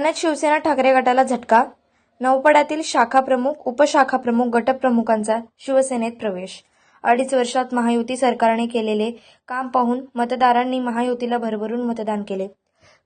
ठाण्यात शिवसेना ठाकरे गटाला झटका? नौपड्यातील शाखाप्रमुख उपशाखाप्रमुख गटप्रमुखांचा शिवसेनेत प्रवेश. अडीच वर्षात महायुती सरकारने केलेले काम पाहून मतदारांनी महायुतीला भरभरून मतदान केले.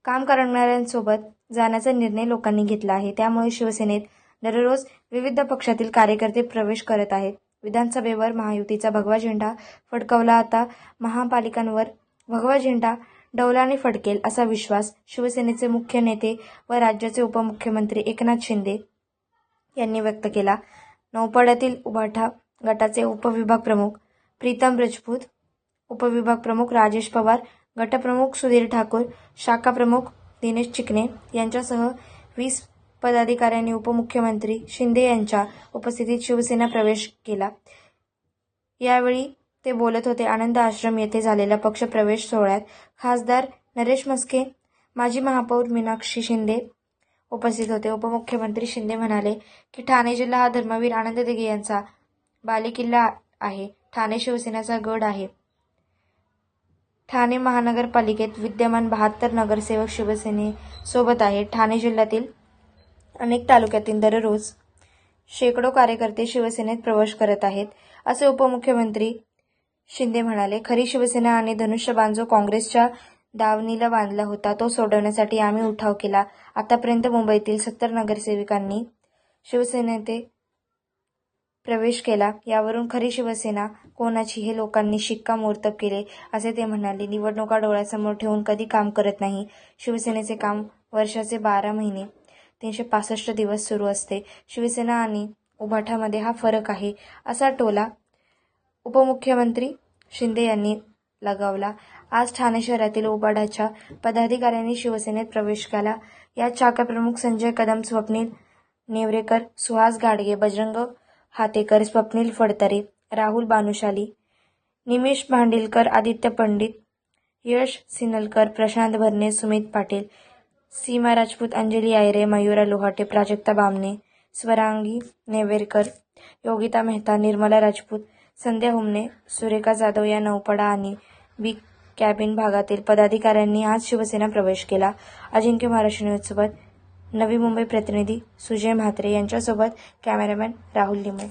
काम करणाऱ्यांसोबत जाण्याचा निर्णय लोकांनी घेतला आहे. त्यामुळे शिवसेनेत दररोज विविध पक्षातील कार्यकर्ते प्रवेश करत आहेत. विधानसभेवर महायुतीचा भगवा झेंडा फडकवला आता महापालिकांवर भगवा झेंडा डौलाने फडकेल असा विश्वास शिवसेनेचे मुख्य नेते व राज्याचे उपमुख्यमंत्री एकनाथ शिंदे यांनी व्यक्त केला. नौपाड्यातील उभाठा गटाचे उपविभाग प्रमुख प्रीतम राजपूत उपविभाग प्रमुख राजेश पवार गटप्रमुख सुधीर ठाकूर शाखा प्रमुख दिनेश चिकणे यांच्यासह वीस पदाधिकाऱ्यांनी उपमुख्यमंत्री शिंदे यांच्या उपस्थितीत शिवसेना प्रवेश केला. यावेळी ते बोलत होते आनंद आश्रम येथे झालेल्या पक्षप्रवेश सोहळ्यात खासदार नरेश मस्के माजी महापौर मीनाक्षी शिंदे उपस्थित होते. उपमुख्यमंत्री शिंदे म्हणाले की ठाणे जिल्हा हा धर्मवीर आनंद दिघे यांचा बालेकिल्ला आहे. ठाणे शिवसेनेचा गड आहे. ठाणे महानगरपालिकेत विद्यमान बहात्तर नगरसेवक शिवसेनेसोबत आहे. ठाणे जिल्ह्यातील अनेक तालुक्यातील दररोज शेकडो कार्यकर्ते शिवसेनेत प्रवेश करत आहेत असे उपमुख्यमंत्री शिंदे म्हणाले खरी शिवसेना आणि धनुष्यबाण जो काँग्रेसच्या दावणीला बांधला होता तो सोडवण्यासाठी आम्ही उठाव केला. आतापर्यंत मुंबईतील सत्तर नगरसेवकांनी शिवसेनेत प्रवेश केला. यावरून खरी शिवसेना कोणाची हे लोकांनी शिक्कामोर्तब केले असे ते म्हणाले. निवडणुका डोळ्यासमोर ठेवून कधी काम करत नाही. शिवसेनेचे काम वर्षाचे बारा महिने तीनशे पासष्ट दिवस सुरू असते. शिवसेना आणि उभाठामध्ये हा फरक आहे. असा टोला उपमुख्यमंत्री शिंदे यांनी लगावला. आज ठाणे शहरातील उबाडाच्या पदाधिकाऱ्यांनी शिवसेनेत प्रवेश केला. यात शाखाप्रमुख संजय कदम स्वप्नील नेवरेकर सुहास गाडगे बजरंग हातेकर स्वप्नील फडतरे राहुल बानुशाली निमेश भांडिलकर आदित्य पंडित यश सिनलकर प्रशांत भरणे सुमित पाटील सीमा राजपूत अंजली आयरे मयुरा लोहाटे प्राजक्ता बामणे स्वरांगी नेवेरकर योगिता मेहता निर्मला राजपूत संध्या हुमने सुरेखा जाधव या नौपडा आणि बी कॅबिन भागातील पदाधिकाऱ्यांनी आज शिवसेना प्रवेश केला. अजिंक्य महाराष्ट्र न्यूजसोबत नवी मुंबई प्रतिनिधी सुजय म्हात्रे यांच्यासोबत कॅमेरामॅन राहुल लिंबे